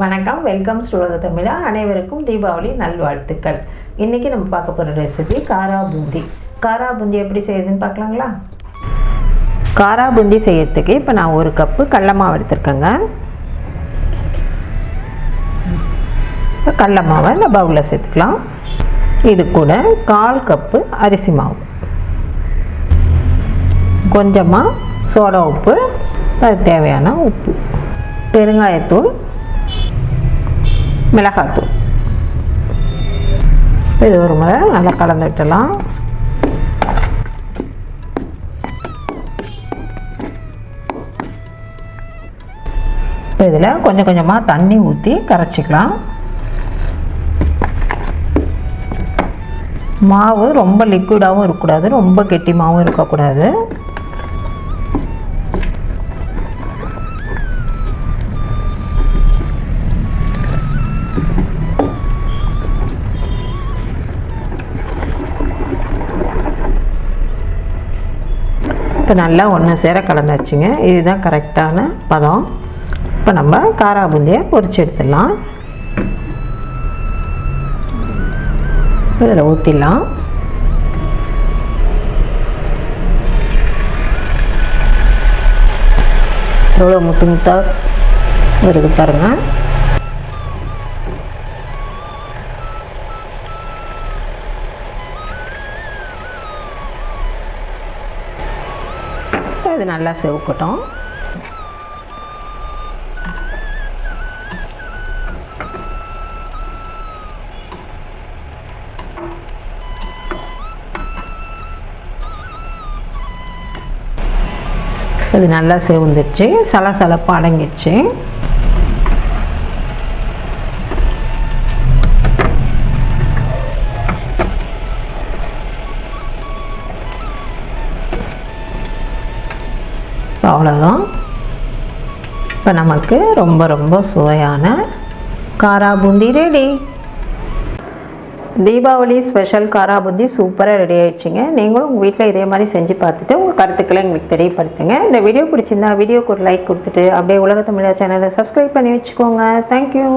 வணக்கம் வெல்கம் உலக தமிழா. அனைவருக்கும் தீபாவளி நல்வாழ்த்துக்கள். இன்றைக்கி நம்ம பார்க்க போகிற ரெசிபி காரா பூந்தி காரா பூந்தி எப்படி செய்யுதுன்னு பார்க்கலாங்களா? காரா பூந்தி இப்போ நான் ஒரு கப்பு கடல மாவு எடுத்திருக்கேங்க. இப்போ கடல மாவை இந்த பவுலில் சேர்த்துக்கலாம். இது கூட கால் கப்பு அரிசி மாவு. கொஞ்சமாக சோடா உப்பு அது தேவையான உப்பு. பெருங்காயத்தூள் மிளகாத்தூள். இது ஒரு முறை நல்லா கலந்து விட்டுலாம் இதில் கொஞ்சம் கொஞ்சமாக தண்ணி ஊற்றி கரைச்சிக்கலாம். மாவு ரொம்ப லிக்விடாகவும் இருக்கக்கூடாது ரொம்ப கெட்டிமாகவும் இருக்கக்கூடாது. இப்போ நல்லா ஒன்று சேர கலந்தாச்சுங்க. இதுதான் கரெக்டான பதம். இப்போ நம்ம காரா பூந்தியை பொறிச்சு எடுத்துடலாம். இதில் ஊற்றிடலாம் எவ்வளோ முத்து முத்தாக வருது பாருங்கள் இது நல்லா செவக்கட்டும். இது நல்லா செவுந்துடுச்சு சலசலப்பு அடங்கிடுச்சு. அவ்வளோதான் இப்போ நமக்கு ரொம்ப ரொம்ப சுவையான காரா பூந்தி ரெடி தீபாவளி ஸ்பெஷல் காரா பூந்தி சூப்பராக ரெடி ஆகிடுச்சிங்க நீங்களும் உங்கள் வீட்டில் இதே மாதிரி செஞ்சு பார்த்துட்டு உங்கள் கருத்துக்களை எங்களுக்கு தெரியப்படுத்துங்க. இந்த வீடியோ பிடிச்சிருந்தா வீடியோக்கு ஒரு லைக் கொடுத்துட்டு அப்படியே உலக தமிழா சேனலை சப்ஸ்கிரைப் பண்ணி வச்சுக்கோங்க. தேங்க்யூ